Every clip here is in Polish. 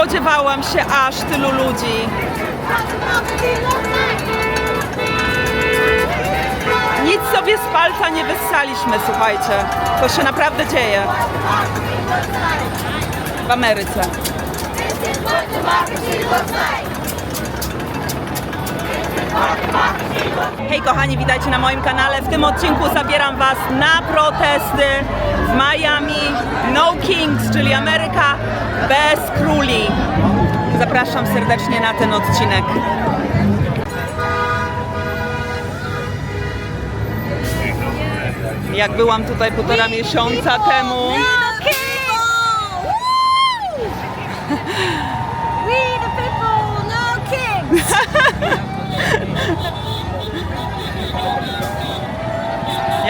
spodziewałam się aż tylu ludzi. Nic sobie z palca nie wyssaliśmy, słuchajcie. To się naprawdę dzieje w Ameryce. Hej kochani, witajcie na moim kanale. W tym odcinku zabieram Was na protesty w Miami. No Kings, czyli Ameryka bez króli. Zapraszam serdecznie na ten odcinek. Jak byłam tutaj półtora miesiąca temu,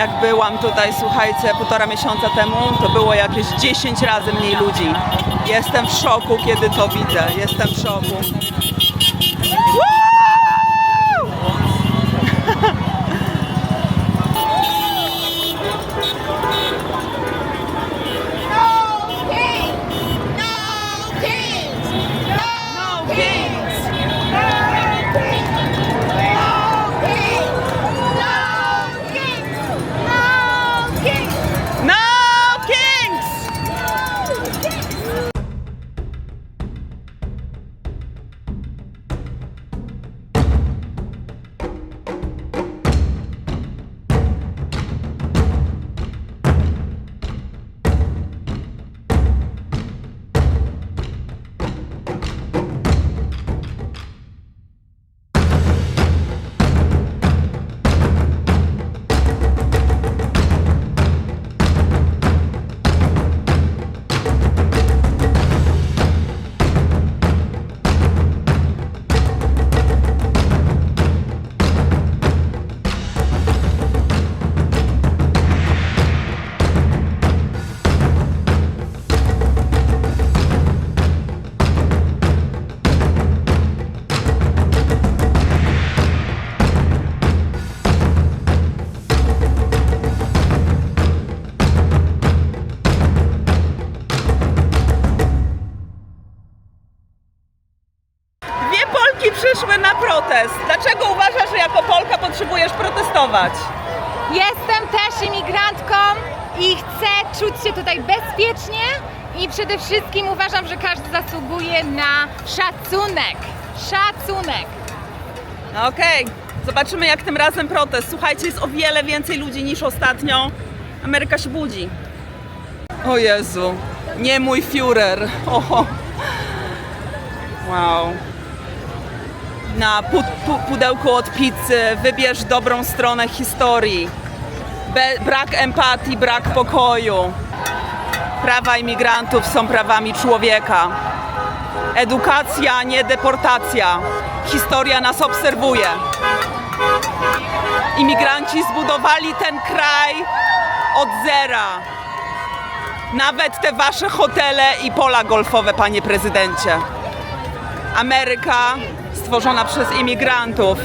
jak byłam tutaj, słuchajcie, półtora miesiąca temu, to było jakieś 10 razy mniej ludzi. Jestem w szoku, kiedy to widzę. Jestem w szoku. Przede wszystkim uważam, że każdy zasługuje na szacunek. Szacunek. No Okej, zobaczymy jak tym razem protest. Słuchajcie, jest o wiele więcej ludzi niż ostatnio. Ameryka się budzi. O Jezu, nie mój Führer. Oho. Wow. Na pu pu pudełku od pizzy wybierz dobrą stronę historii. Be brak empatii, brak pokoju. Prawa imigrantów są prawami człowieka. Edukacja, nie deportacja. Historia nas obserwuje. Imigranci zbudowali ten kraj od zera. Nawet te wasze hotele i pola golfowe, panie prezydencie. Ameryka stworzona przez imigrantów.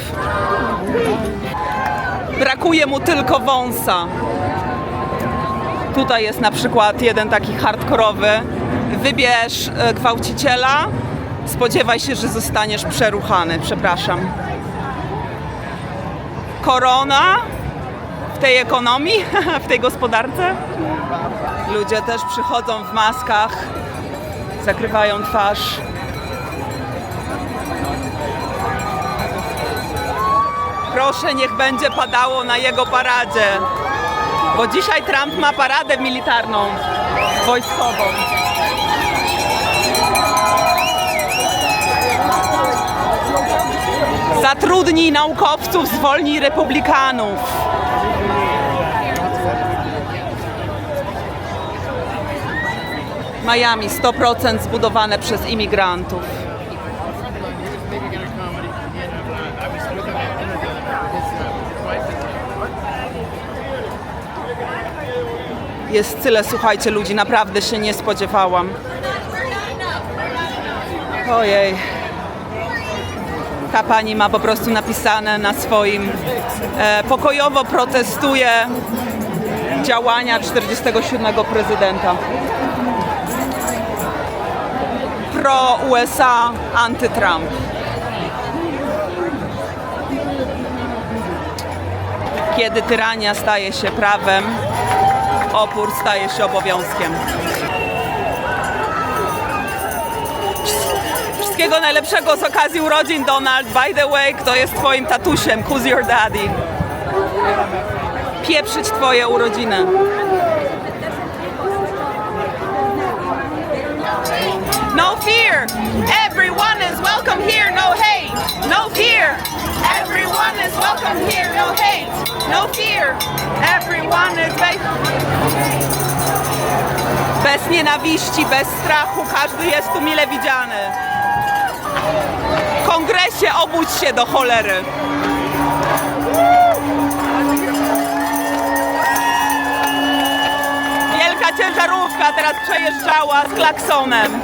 Brakuje mu tylko wąsa. Tutaj jest na przykład jeden taki hardkorowy. Wybierz e, gwałciciela, spodziewaj się, że zostaniesz przeruchany. Przepraszam. Korona w tej ekonomii, w tej gospodarce. Ludzie też przychodzą w maskach, zakrywają twarz. Proszę, niech będzie padało na jego paradzie. Bo dzisiaj Trump ma paradę militarną, wojskową. Zatrudnij naukowców, zwolnij republikanów. Miami 100% zbudowane przez imigrantów. Jest tyle, słuchajcie, ludzi, naprawdę się nie spodziewałam. Ojej. Ta pani ma po prostu napisane na swoim e, pokojowo protestuje działania 47 prezydenta. pro-USA, anty-Trump. Kiedy tyrania staje się prawem, opór staje się obowiązkiem. Wszystkiego najlepszego z okazji urodzin, Donald. By the way, kto jest twoim tatusiem? Who's your daddy? Pieprzyć twoje urodziny. No fear. Everyone is welcome here. No hate. No fear. Everyone is welcome here. No hate. No fear. Everyone is. Bez nienawiści, bez strachu, każdy jest tu mile widziany. W kongresie obudź się do cholery. Wielka ciężarówka teraz przejeżdżała z klaksonem.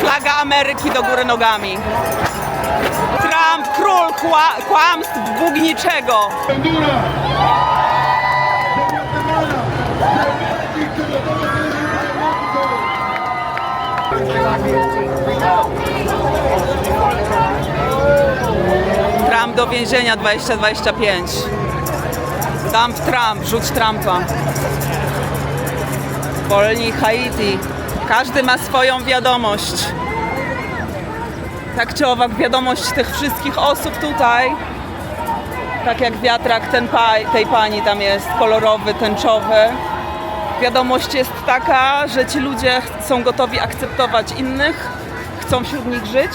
Flaga Ameryki do góry nogami. Kła- kłamstw bugniczego. Trump do więzienia 2025. Dump Trump, rzuć Trumpa. Wolni Haiti. Każdy ma swoją wiadomość. Tak czy owak, wiadomość tych wszystkich osób tutaj. Tak jak wiatrak ten pa, tej pani tam jest, kolorowy, tęczowy. Wiadomość jest taka, że ci ludzie są gotowi akceptować innych, chcą wśród nich żyć.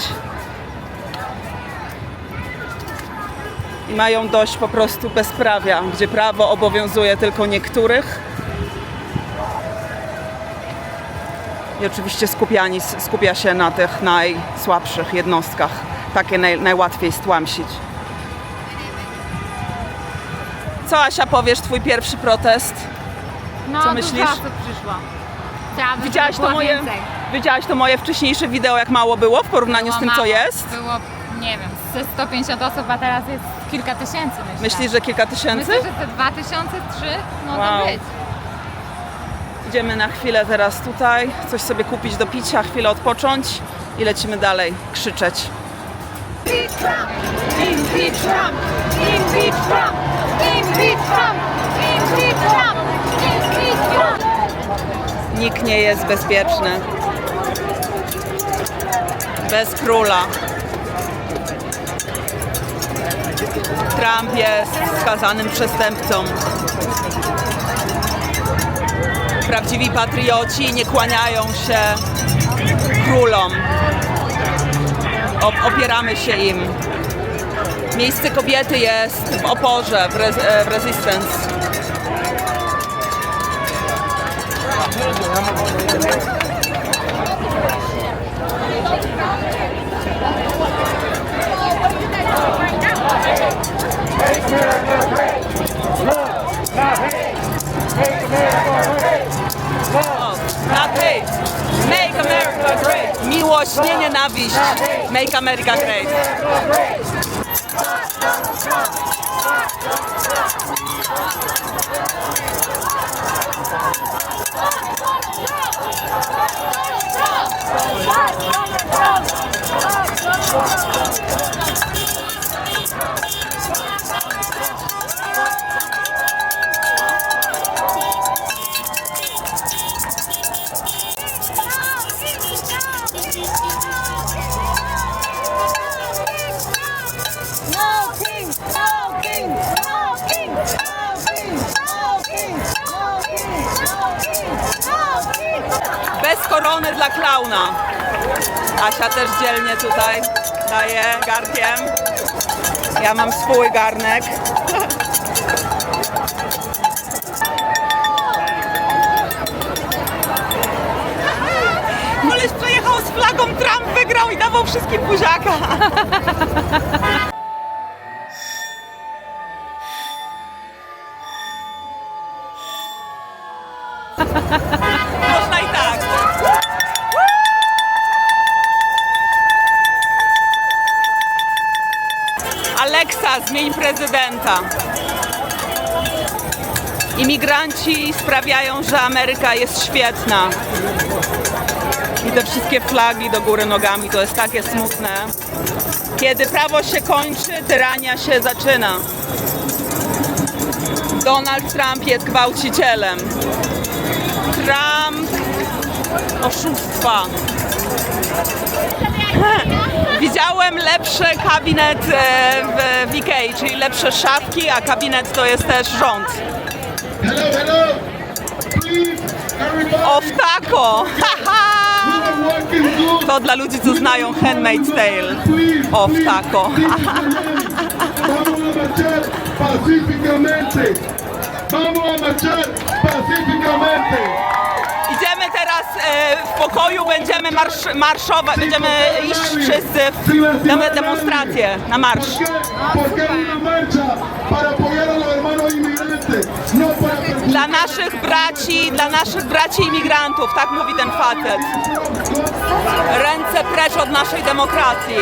I mają dość po prostu bezprawia, gdzie prawo obowiązuje tylko niektórych. I oczywiście skupiani, skupia się na tych najsłabszych jednostkach. Takie naj, najłatwiej stłamsić. Co Asia powiesz, twój pierwszy protest? No, Co myślisz? czasu przyszło. Chciałabym, Widziałaś to, moje, więcej. widziałaś to moje wcześniejsze wideo, jak mało było w porównaniu Było z tym, co mało. jest? Było, nie wiem, ze 150 osób, a teraz jest kilka tysięcy, myślę. Myślisz, że kilka tysięcy? Myślę, że te 2000, 3 mogą Wow. być. Idziemy na chwilę teraz tutaj, coś sobie kupić do picia, chwilę odpocząć i lecimy dalej krzyczeć. Nikt nie jest bezpieczny. Bez króla. Trump jest skazanym przestępcą. Prawdziwi patrioci nie kłaniają się królom. Opieramy się im. Miejsce kobiety jest w oporze, w, e, w resistance. Not hate. Make America great. Miłość, nie nienawiść. Make America great. Też dzielnie tutaj daje garnkiem. Ja mam swój garnek. Koleś przejechał z flagą, Trump wygrał i dawał wszystkim buziaka. Prezydenta. Imigranci sprawiają, że Ameryka jest świetna. I te wszystkie flagi do góry nogami. To jest takie smutne. Kiedy prawo się kończy, tyrania się zaczyna. Donald Trump jest gwałcicielem. Trump oszustwa. Widziałem lepszy kabinet e, w, Ikei, czyli lepsze szafki, a kabinet to jest też rząd. Hello, hello. Good. To dla ludzi, co znają Handmaid's Tale. Taco. please, Vamos a marchar pacíficamente. Idziemy teraz e, w pokoju, będziemy marsz, marszować, będziemy iść wszyscy dem- demonstrację, na marsz. Dla naszych braci, dla naszych braci imigrantów, tak mówi ten facet. Ręce precz od naszej demokracji.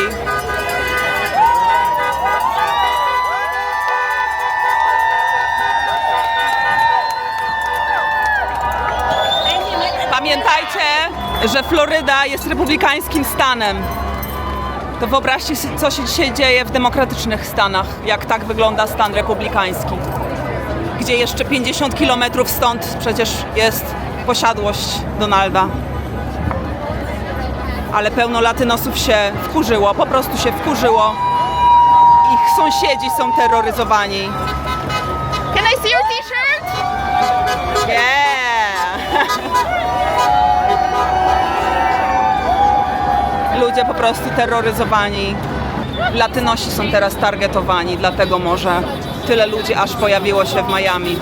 Pamiętajcie, że Floryda jest republikańskim stanem. To wyobraźcie sobie, co się dzisiaj dzieje w demokratycznych stanach, jak tak wygląda stan republikański gdzie jeszcze 50 km stąd przecież jest posiadłość Donalda. Ale pełno latynosów się wkurzyło, po prostu się wkurzyło. Ich sąsiedzi są terroryzowani. Can I see your t-shirt? Yeah! Ludzie po prostu terroryzowani. Latynosi są teraz targetowani, dlatego może tyle ludzi aż pojawiło się w Miami.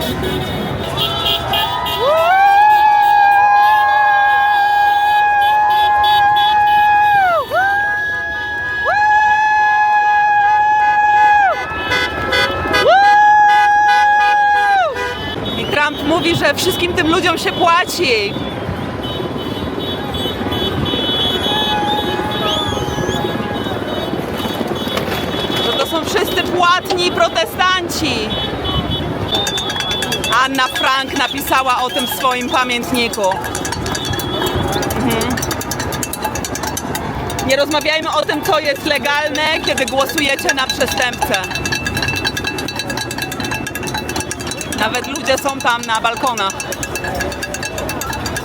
I Trump mówi, że wszystkim tym ludziom się płaci. Płatni protestanci. Anna Frank napisała o tym w swoim pamiętniku. Mhm. Nie rozmawiajmy o tym, co jest legalne, kiedy głosujecie na przestępcę. Nawet ludzie są tam na balkonach.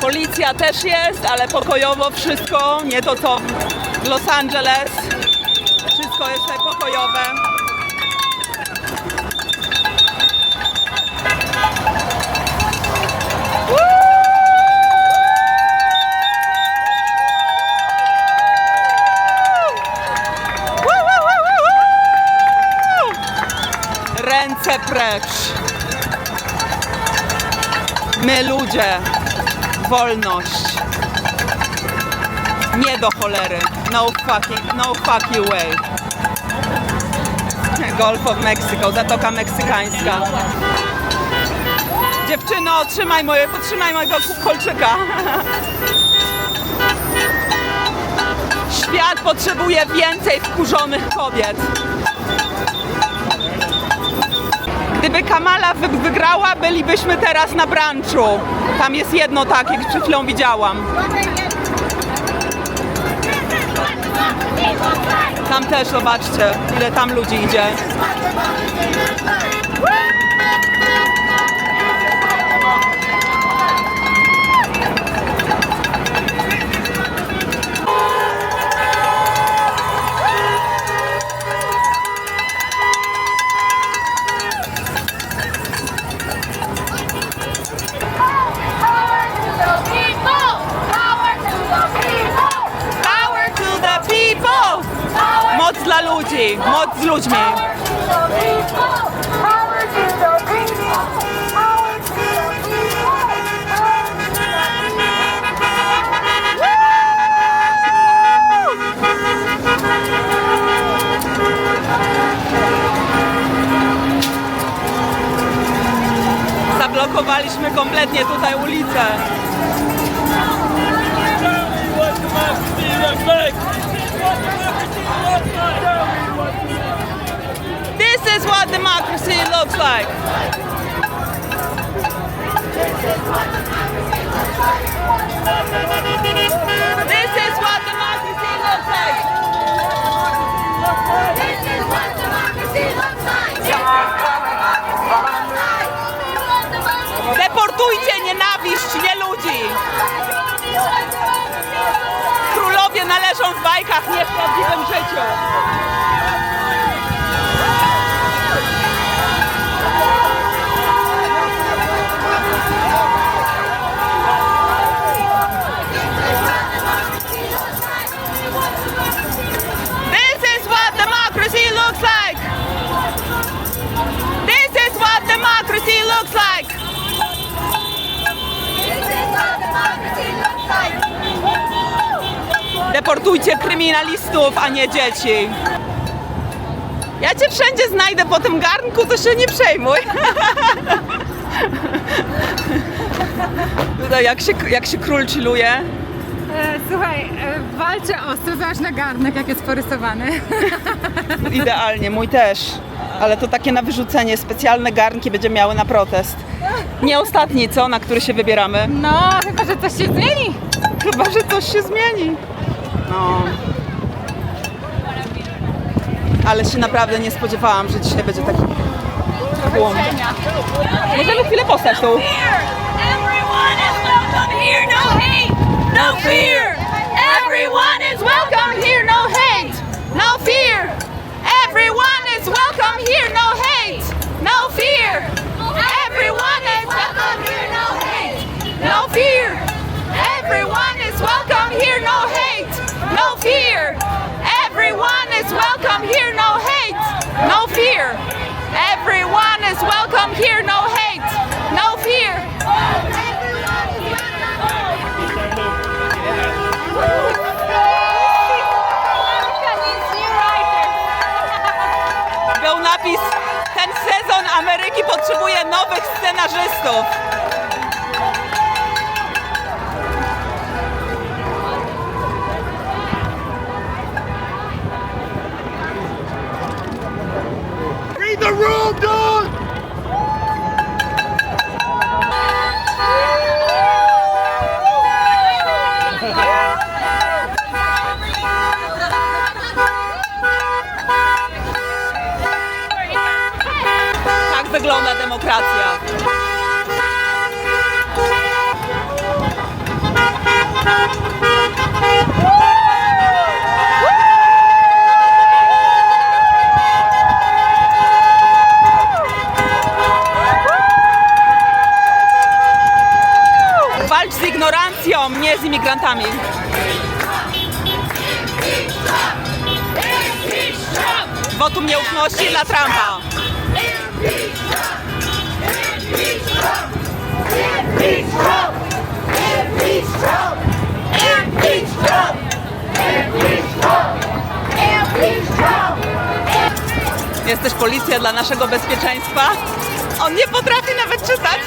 Policja też jest, ale pokojowo wszystko, nie to co w Los Angeles. Wszystko jest pokojowe. Precz. My ludzie. Wolność. Nie do cholery. No fucking, no fuck you way. Golf of Mexico, Zatoka Meksykańska. Dziewczyno, trzymaj moje, potrzymaj mojego kolczyka. Świat potrzebuje więcej wkurzonych kobiet. Gdyby Kamala wy- wygrała, bylibyśmy teraz na branchu. Tam jest jedno takie, przed chwilą widziałam. Tam też zobaczcie, ile tam ludzi idzie. Dla ludzi, moc z ludźmi. Zablokowaliśmy kompletnie tutaj ulicę. This is what democracy looks like. This is what democracy prawdziwym życiu. Deportujcie kryminalistów, a nie dzieci. Ja cię wszędzie znajdę po tym garnku, to się nie przejmuj. Tutaj jak się, jak się król chilluje. E, słuchaj, e, walczę ostro, zobacz na garnek, jak jest porysowany. Idealnie, mój też. Ale to takie na wyrzucenie. Specjalne garnki będziemy miały na protest. Nie ostatni, co? Na który się wybieramy. No, chyba, że coś się zmieni. Chyba, że coś się zmieni. No. Ale się naprawdę nie spodziewałam, że dzisiaj będzie taki tłum. Możemy chwilę postać tu. Everyone is welcome here, no hate, no fear. Everyone is welcome here, no hate, no fear. Everyone is welcome here, no hate, Ameryki potrzebuje nowych scenarzystów. Read the room, dude! Jest też policja dla naszego bezpieczeństwa. On nie potrafi nawet czytać.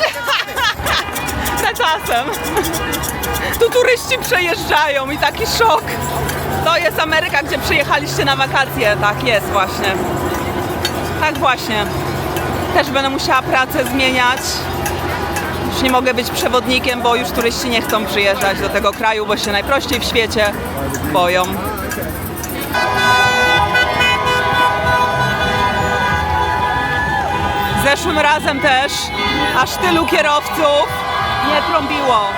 Czasem. Tu turyści przejeżdżają i taki szok. To jest Ameryka, gdzie przyjechaliście na wakacje. Tak jest właśnie. Tak właśnie. Też będę musiała pracę zmieniać. Już nie mogę być przewodnikiem, bo już turyści nie chcą przyjeżdżać do tego kraju, bo się najprościej w świecie boją. Zeszłym razem też aż tylu kierowców nie trąbiło.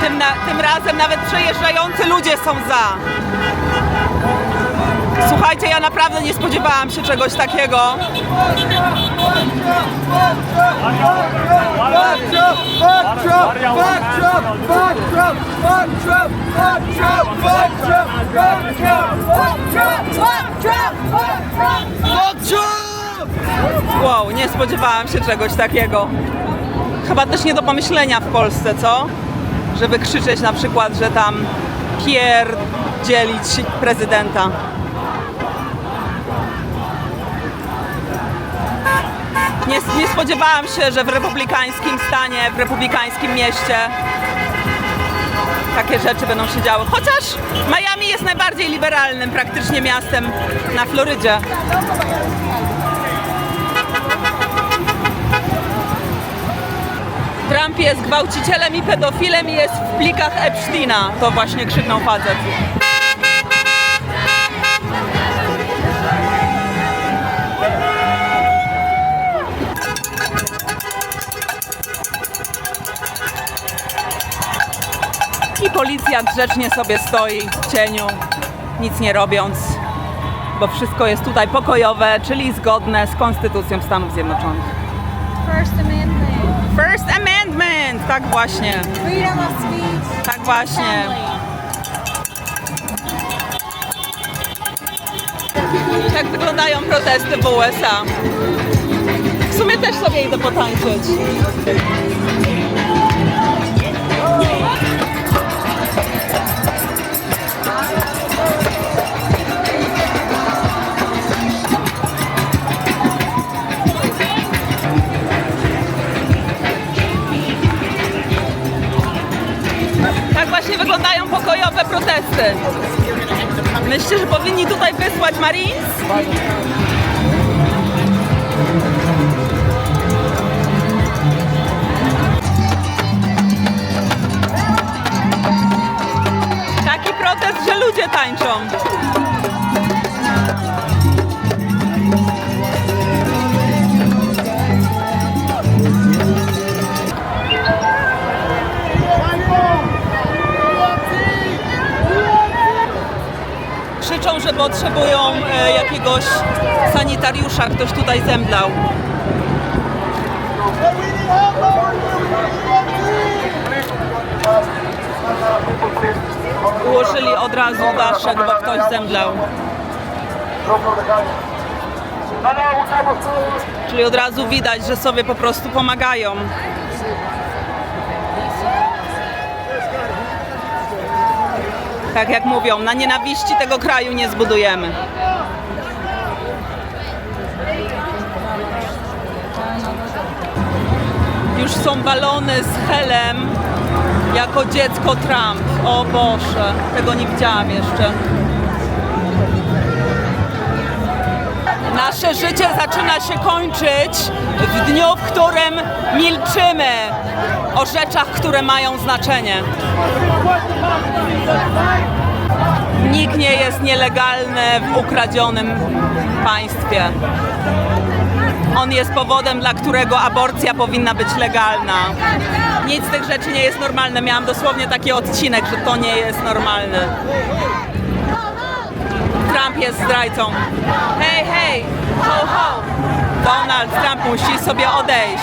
Tym, na, tym razem nawet przejeżdżający ludzie są za. Słuchajcie, ja naprawdę nie spodziewałam się czegoś takiego. Wow, nie spodziewałam się czegoś takiego. Chyba też nie do pomyślenia w Polsce, co? Żeby krzyczeć na przykład, że tam pierdzielić prezydenta. Nie, nie spodziewałam się, że w republikańskim stanie, w republikańskim mieście takie rzeczy będą się działy. Chociaż Miami jest najbardziej liberalnym praktycznie miastem na Florydzie. Trump jest gwałcicielem i pedofilem i jest w plikach Epsteina. To właśnie krzyknął facet. Policja grzecznie sobie stoi w cieniu, nic nie robiąc, bo wszystko jest tutaj pokojowe, czyli zgodne z Konstytucją Stanów Zjednoczonych. First Amendment. First Amendment! Tak właśnie, Freedom of speech. tak właśnie. Jak wyglądają protesty w USA? W sumie też sobie idę potańczyć. Protesty. Myślicie, że powinni tutaj wysłać Marines? Taki protest, że ludzie tańczą. Potrzebują e, jakiegoś sanitariusza, ktoś tutaj zemdlał. Ułożyli od razu daszek, bo ktoś zemdlał. Czyli od razu widać, że sobie po prostu pomagają. Tak jak mówią, na nienawiści tego kraju nie zbudujemy. Już są balony z helem jako dziecko Trump. O Boże, tego nie widziałam jeszcze. Nasze życie zaczyna się kończyć w dniu, w którym milczymy o rzeczach, które mają znaczenie. Nikt nie jest nielegalny w ukradzionym państwie. On jest powodem, dla którego aborcja powinna być legalna. Nic z tych rzeczy nie jest normalne. Miałam dosłownie taki odcinek, że to nie jest normalne. Trump jest zdrajcą. Hej, hej, ho, ho. Donald Trump musi sobie odejść.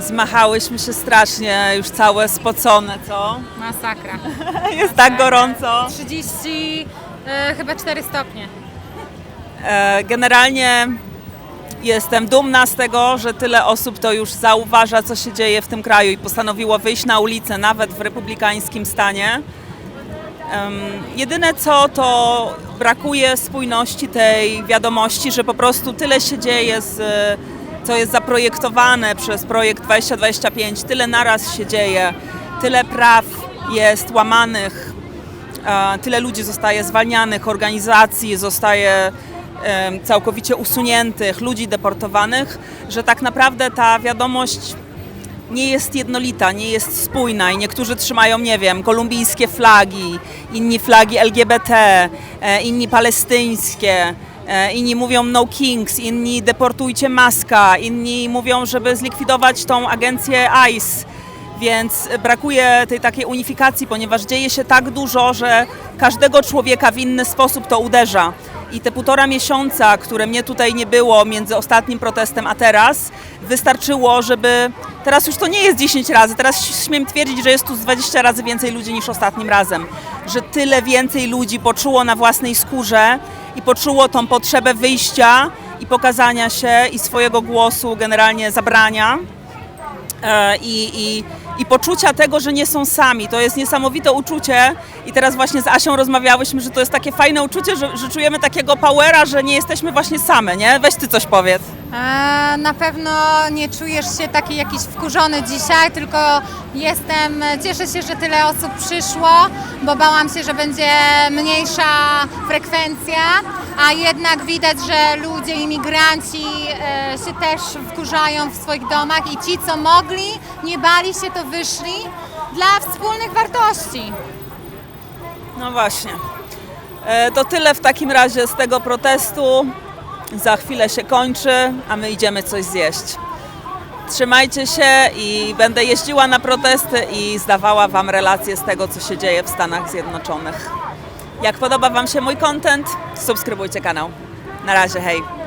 Zmachałyśmy się strasznie, już całe spocone, co? Masakra. Jest tak gorąco. 30, e, chyba 4 stopnie. E, Generalnie jestem dumna z tego, że tyle osób to już zauważa, co się dzieje w tym kraju i postanowiło wyjść na ulicę, nawet w republikańskim stanie. Jedyne co, to brakuje spójności tej wiadomości, że po prostu tyle się dzieje, z, co jest zaprojektowane przez projekt 2025, tyle naraz się dzieje, tyle praw jest łamanych, tyle ludzi zostaje zwalnianych, organizacji zostaje całkowicie usuniętych, ludzi deportowanych, że tak naprawdę ta wiadomość nie jest jednolita, nie jest spójna i niektórzy trzymają, nie wiem, kolumbijskie flagi, inni flagi LGBT, e, inni palestyńskie, e, inni mówią no kings, inni deportujcie maska, inni mówią, żeby zlikwidować tą agencję ICE. Więc brakuje tej takiej unifikacji, ponieważ dzieje się tak dużo, że każdego człowieka w inny sposób to uderza. I te półtora miesiąca, które mnie tutaj nie było między ostatnim protestem a teraz, wystarczyło, żeby. Teraz już to nie jest 10 razy, teraz śmiem twierdzić, że jest tu z 20 razy więcej ludzi niż ostatnim razem. Że tyle więcej ludzi poczuło na własnej skórze i poczuło tą potrzebę wyjścia i pokazania się i swojego głosu, generalnie zabrania e, i, i, i poczucia tego, że nie są sami. To jest niesamowite uczucie i teraz właśnie z Asią rozmawiałyśmy, że to jest takie fajne uczucie, że, że czujemy takiego powera, że nie jesteśmy właśnie same, nie? Weź ty coś powiedz. Na pewno nie czujesz się taki jakiś wkurzony dzisiaj, tylko jestem, cieszę się, że tyle osób przyszło, bo bałam się, że będzie mniejsza frekwencja, a jednak widać, że ludzie, imigranci e, się też wkurzają w swoich domach i ci, co mogli, nie bali się, to wyszli dla wspólnych wartości. No właśnie. E, To tyle w takim razie z tego protestu. Za chwilę się kończy, a my idziemy coś zjeść. Trzymajcie się i będę jeździła na protesty i zdawała Wam relacje z tego, co się dzieje w Stanach Zjednoczonych. Jak podoba Wam się mój content, subskrybujcie kanał. Na razie, hej!